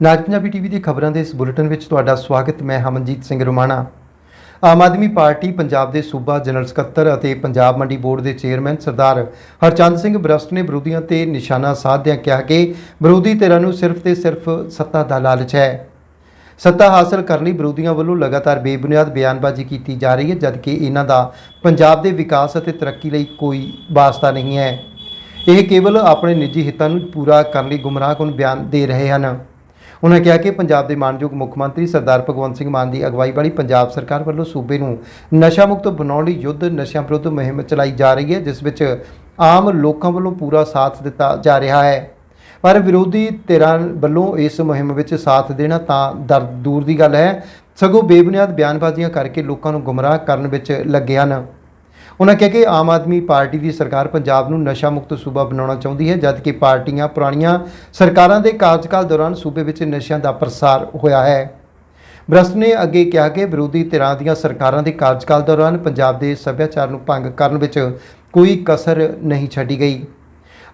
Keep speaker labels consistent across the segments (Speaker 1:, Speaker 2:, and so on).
Speaker 1: ਨਾਜ Punjabi TV ਦੀ ਖਬਰਾਂ ਦੇ ਇਸ ਬੁਲੇਟਿਨ ਵਿੱਚ ਤੁਹਾਡਾ ਸਵਾਗਤ, ਮੈਂ ਹਮਨਜੀਤ ਸਿੰਘ ਰੋਮਾਣਾ। ਆਮ ਆਦਮੀ ਪਾਰਟੀ ਪੰਜਾਬ ਦੇ ਸੂਬਾ ਜਨਰਲ ਸਕੱਤਰ ਅਤੇ ਪੰਜਾਬ ਮੰਡੀ ਬੋਰਡ ਦੇ ਚੇਅਰਮੈਨ ਸਰਦਾਰ ਹਰਚੰਦ ਸਿੰਘ ਬਰਸਟ ਨੇ ਵਿਰੋਧੀਆਂ ਤੇ ਨਿਸ਼ਾਨਾ ਸਾਧਦਿਆਂ ਕਿਹਾ ਕਿ ਵਿਰੋਧੀ ਧਿਰਾਂ ਨੂੰ ਸਿਰਫ ਤੇ ਸਿਰਫ ਸੱਤਾ ਦਾ ਲਾਲਚ ਹੈ। ਸੱਤਾ ਹਾਸਲ ਕਰਨ ਲਈ ਵਿਰੋਧੀਆਂ ਵੱਲੋਂ ਲਗਾਤਾਰ ਬੇਬੁਨਿਆਦ ਬਿਆਨਬਾਜ਼ੀ ਕੀਤੀ ਜਾ ਰਹੀ ਹੈ, ਜਦਕਿ ਇਹਨਾਂ ਦਾ ਪੰਜਾਬ ਦੇ ਵਿਕਾਸ ਅਤੇ ਤਰੱਕੀ ਲਈ ਕੋਈ ਵਾਸਤਾ ਨਹੀਂ ਹੈ। ਇਹ ਕੇਵਲ ਆਪਣੇ ਨਿੱਜੀ ਹਿੱਤਾਂ ਨੂੰ ਪੂਰਾ ਕਰਨ ਲਈ ਗੁੰਮਰਾਹਕੁਨ ਬਿਆਨ ਦੇ ਰਹੇ ਹਨ। ਉਹਨਾਂ ਕਿਹਾ ਕਿ ਪੰਜਾਬ ਦੇ ਮਾਨਯੋਗ ਮੁੱਖ ਮੰਤਰੀ ਸਰਦਾਰ ਭਗਵੰਤ ਸਿੰਘ ਮਾਨ ਦੀ ਅਗਵਾਈ ਵਾਲੀ ਪੰਜਾਬ ਸਰਕਾਰ ਵੱਲੋਂ ਸੂਬੇ ਨੂੰ ਨਸ਼ਾ ਮੁਕਤ ਬਣਾਉਣ ਲਈ ਯੁੱਧ ਨਸ਼ਿਆਂ ਵਿਰੁੱਧ ਮੁਹਿੰਮ ਚਲਾਈ ਜਾ ਰਹੀ ਹੈ, ਜਿਸ ਵਿੱਚ ਆਮ ਲੋਕਾਂ ਵੱਲੋਂ ਪੂਰਾ ਸਾਥ ਦਿੱਤਾ ਜਾ ਰਿਹਾ ਹੈ। ਪਰ ਵਿਰੋਧੀ ਧਿਰਾਂ ਵੱਲੋਂ ਇਸ ਮੁਹਿੰਮ ਵਿੱਚ ਸਾਥ ਦੇਣਾ ਤਾਂ ਦਰਦ ਦੂਰ ਦੀ ਗੱਲ ਹੈ। ਸਗੋਂ ਬੇਬੁਨਿਆਦ ਬਿਆਨਬਾਜ਼ੀਆਂ ਕਰਕੇ ਲੋਕਾਂ ਨੂੰ ਗੁੰਮਰਾਹ ਕਰਨ ਵਿੱਚ ਲੱਗੇ ਹਨ। ਉਹਨਾਂ ਕਿਹਾ ਕਿ ਆਮ ਆਦਮੀ ਪਾਰਟੀ ਦੀ ਸਰਕਾਰ ਪੰਜਾਬ ਨੂੰ ਨਸ਼ਾ ਮੁਕਤ ਸੂਬਾ ਬਣਾਉਣਾ ਚਾਹੁੰਦੀ ਹੈ ਜਦਕਿ ਪਾਰਟੀਆਂ ਪੁਰਾਣੀਆਂ ਸਰਕਾਰਾਂ ਦੇ ਕਾਰਜਕਾਲ ਦੌਰਾਨ ਸੂਬੇ ਵਿੱਚ ਨਸ਼ਿਆਂ ਦਾ ਪ੍ਰਸਾਰ ਹੋਇਆ ਹੈ। ਬ੍ਰਸਟ ਨੇ ਅੱਗੇ ਕਿਹਾ ਕਿ ਵਿਰੋਧੀ ਧਿਰਾਂ ਦੀਆਂ ਸਰਕਾਰਾਂ ਦੇ ਕਾਰਜਕਾਲ ਦੌਰਾਨ ਪੰਜਾਬ ਦੇ ਸੱਭਿਆਚਾਰ ਨੂੰ ਭੰਗ ਕਰਨ ਵਿੱਚ ਕੋਈ ਕਸਰ ਨਹੀਂ ਛੱਡੀ ਗਈ।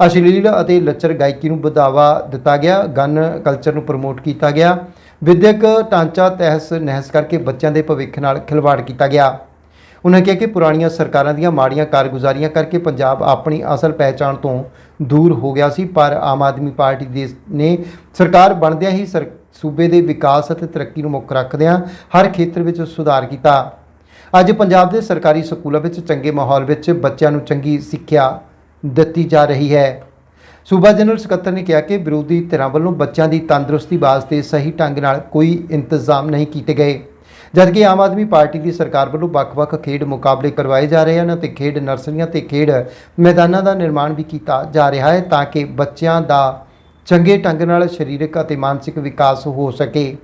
Speaker 1: ਅਸ਼ਲੀਲ ਅਤੇ ਲੱਚਰ ਗਾਇਕੀ ਨੂੰ ਵਧਾਵਾ ਦਿੱਤਾ ਗਿਆ, ਗਨ ਕਲਚਰ ਨੂੰ ਪ੍ਰਮੋਟ ਕੀਤਾ ਗਿਆ, ਵਿਦਿਅਕ ਢਾਂਚਾ ਤਹਿਸ ਨਹਿਸ ਕਰਕੇ ਬੱਚਿਆਂ ਦੇ ਭਵਿੱਖ ਨਾਲ ਖਿਲਵਾੜ ਕੀਤਾ ਗਿਆ। ਉਹਨਾਂ ਕਿਹਾ ਕਿ ਪੁਰਾਣੀਆਂ ਸਰਕਾਰਾਂ ਦੀਆਂ ਮਾੜੀਆਂ ਕਾਰਗੁਜ਼ਾਰੀਆਂ ਕਰਕੇ ਪੰਜਾਬ ਆਪਣੀ ਅਸਲ ਪਹਿਚਾਣ ਤੋਂ ਦੂਰ ਹੋ ਗਿਆ ਸੀ, ਪਰ ਆਮ ਆਦਮੀ ਪਾਰਟੀ ਦੇ ਨੇ ਸਰਕਾਰ ਬਣਦਿਆਂ ਹੀ ਸਰ- ਸੂਬੇ ਦੇ ਵਿਕਾਸ ਅਤੇ ਤਰੱਕੀ ਨੂੰ ਮੁੱਖ ਰੱਖਦਿਆਂ ਹਰ ਖੇਤਰ ਵਿੱਚ ਸੁਧਾਰ ਕੀਤਾ। ਅੱਜ ਪੰਜਾਬ ਦੇ ਸਰਕਾਰੀ ਸਕੂਲਾਂ ਵਿੱਚ ਚੰਗੇ ਮਾਹੌਲ ਵਿੱਚ ਬੱਚਿਆਂ ਨੂੰ ਚੰਗੀ ਸਿੱਖਿਆ ਦਿੱਤੀ ਜਾ ਰਹੀ ਹੈ। ਸੂਬਾ ਜਨਰਲ ਸਕੱਤਰ ਨੇ ਕਿਹਾ ਕਿ ਵਿਰੋਧੀ ਧਿਰਾਂ ਵੱਲੋਂ ਬੱਚਿਆਂ ਦੀ ਤੰਦਰੁਸਤੀ ਵਾਸਤੇ ਸਹੀ ਢੰਗ ਨਾਲ ਕੋਈ ਇੰਤਜ਼ਾਮ ਨਹੀਂ ਕੀਤੇ ਗਏ। ਜਦਕਿ ਆਮ ਆਦਮੀ ਪਾਰਟੀ ਦੀ ਸਰਕਾਰ ਵੱਲੋਂ ਵੱਖ-ਵੱਖ ਖੇਡ ਮੁਕਾਬਲੇ ਕਰਵਾਏ ਜਾ ਰਹੇ ਹਨ ਅਤੇ ਖੇਡ ਨਰਸਰੀਆਂ ਤੇ ਖੇਡ ਮੈਦਾਨਾਂ ਦਾ ਨਿਰਮਾਣ ਵੀ ਕੀਤਾ ਜਾ ਰਿਹਾ ਹੈ ਤਾਂ ਕਿ ਬੱਚਿਆਂ ਦਾ ਚੰਗੇ ਢੰਗ ਨਾਲ ਸਰੀਰਕ ਅਤੇ ਮਾਨਸਿਕ ਵਿਕਾਸ ਹੋ ਸਕੇ।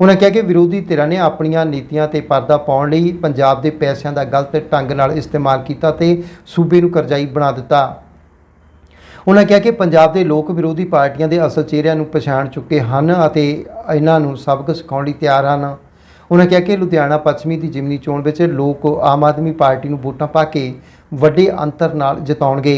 Speaker 1: ਉਹਨਾਂ ਕਿਹਾ ਕਿ ਵਿਰੋਧੀ ਧਿਰਾਂ ਨੇ ਆਪਣੀਆਂ ਨੀਤੀਆਂ ਤੇ ਪਰਦਾ ਪਾਉਣ ਲਈ ਪੰਜਾਬ ਦੇ ਪੈਸਿਆਂ ਦਾ ਗਲਤ ਢੰਗ ਨਾਲ ਇਸਤੇਮਾਲ ਕੀਤਾ ਤੇ ਸੂਬੇ ਨੂੰ ਕਰਜ਼ਾਈ ਬਣਾ ਦਿੱਤਾ। ਉਹਨਾਂ ਕਿਹਾ ਕਿ ਪੰਜਾਬ ਦੇ ਲੋਕ ਵਿਰੋਧੀ ਪਾਰਟੀਆਂ ਦੇ ਅਸਲ ਚਿਹਰਿਆਂ ਨੂੰ ਪਛਾਣ ਚੁੱਕੇ ਹਨ ਅਤੇ ਇਹਨਾਂ ਨੂੰ ਸਬਕ ਸਿਖਾਉਣ ਲਈ ਤਿਆਰ ਹਨ। ਉਹਨਾਂ ਕਿਹਾ ਕਿ ਲੁਧਿਆਣਾ ਪੱਛਮੀ ਦੀ ਜਿਮਨੀ ਚੋਣ ਵਿੱਚ ਲੋਕ ਆਮ ਆਦਮੀ ਪਾਰਟੀ ਨੂੰ ਵੋਟਾਂ ਪਾ ਕੇ ਵੱਡੇ ਅੰਤਰ ਨਾਲ ਜਿਤਾਉਣਗੇ।